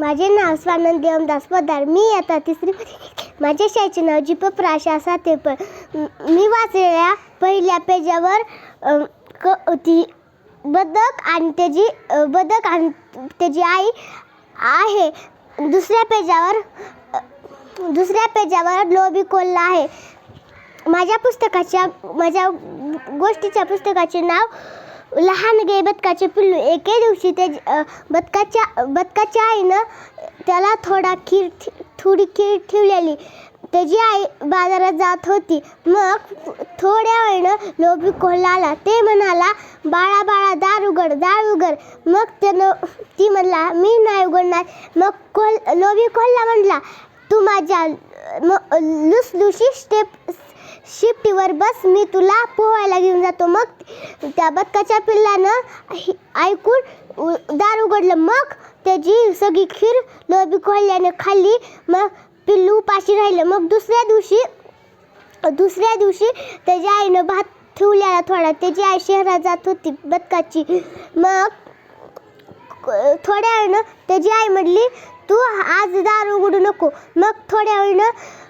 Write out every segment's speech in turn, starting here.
माझे नाव स्वानंद देवदास पदार. मी आता तिसरी माझ्या शाळेचे नाव जीप प्राशा सातेपर मी वाचलेल्या पहिल्या पेजावर क ती बदक आणि त्याची बदक आणि त्याची आई आहे. दुसऱ्या पेजावर दुसऱ्या पेजावर लोबी कोल्हा आहे. माझ्या पुस्तकाच्या माझ्या गोष्टीच्या पुस्तकाचे नाव लहान गे बदकाचे पिल्लू एके दिवशी ते बदकाच्या बदकाच्या आईनं त्याला थोडा खीर थोडी खीर ठेवलेली. त्याची आई बाजारात जात होती. मग थोड्या वेळानं लोभी कोल्हा आला ते म्हणाला बाळा बाळा दार उघड दार उघड. मग त्यानं ती म्हणला मी नाही उघडणार. मग कोल लोभी कोल्हा म्हणला तू माझ्या म- लुसलुशी स्टेप शिफ्टीवर बस मी तुला पोहायला घेऊन जातो. मग त्या बदकाच्या पिल्लानं ऐकून दार उघडलं. मग त्याची सगळी खीर लोबी कोल्ह्याने खाल्ली. मग पिल्लू उपाशी राहिलं. मग दुसऱ्या दिवशी दुसऱ्या दिवशी त्याच्या आईनं भात ठेवलेला थोडा. त्याची आई शहरात जात होती बदकाची. मग थोड्या वेळानं त्याची आई म्हटली तू आज दार उघडू नको. मग थोड्या वेळानं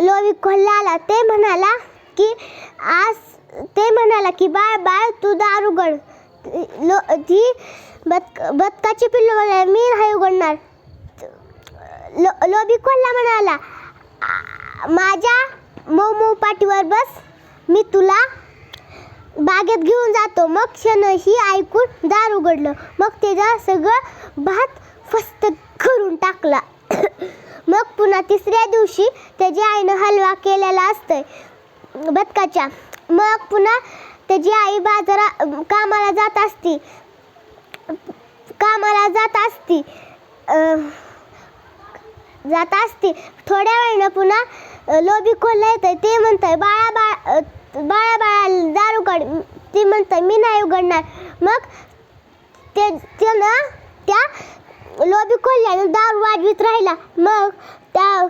लोवी खोल्ला आला ते म्हणाला की आज ते म्हणाला की बाळ बाळ तू दार उघड. लो ती बदक बदकाची पिल्लू म्हणाला मी नाही उघडणार. लो लोबी कोल्हा म्हणाला माझ्या मऊ मऊ पाठीवर बस मी तुला बागेत घेऊन जातो. मग क्षणही ऐकून दार उघडलं. मग त्याचा सगळं भात फस्त करून टाकला. मग पुन्हा तिसऱ्या दिवशी त्याची आईनं हलवा केलेला असतोय बदकाच्या मग पुन्हा त्याची आई बाजारा कामाला जात असती. कामाला जात असती. जात असते. थोड्या वेळानं पुन्हा लोबी खोलला येतंय. ते म्हणतंय बाळा बाळा बाळा बाळा दार उघड ती म्हणतंय मी नाही उघडणार. मग ते त्यानं त्या लोबी खोलल्यानं दार वाजवीत राहिला. मग त्या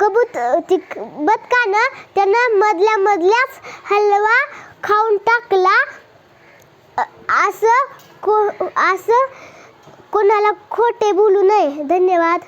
कबूत ती बदकानं त्यानं मधल्या मधल्याच हलवा खाऊन टाकला. असं को असं कोणाला खोटे बोलू नये. धन्यवाद.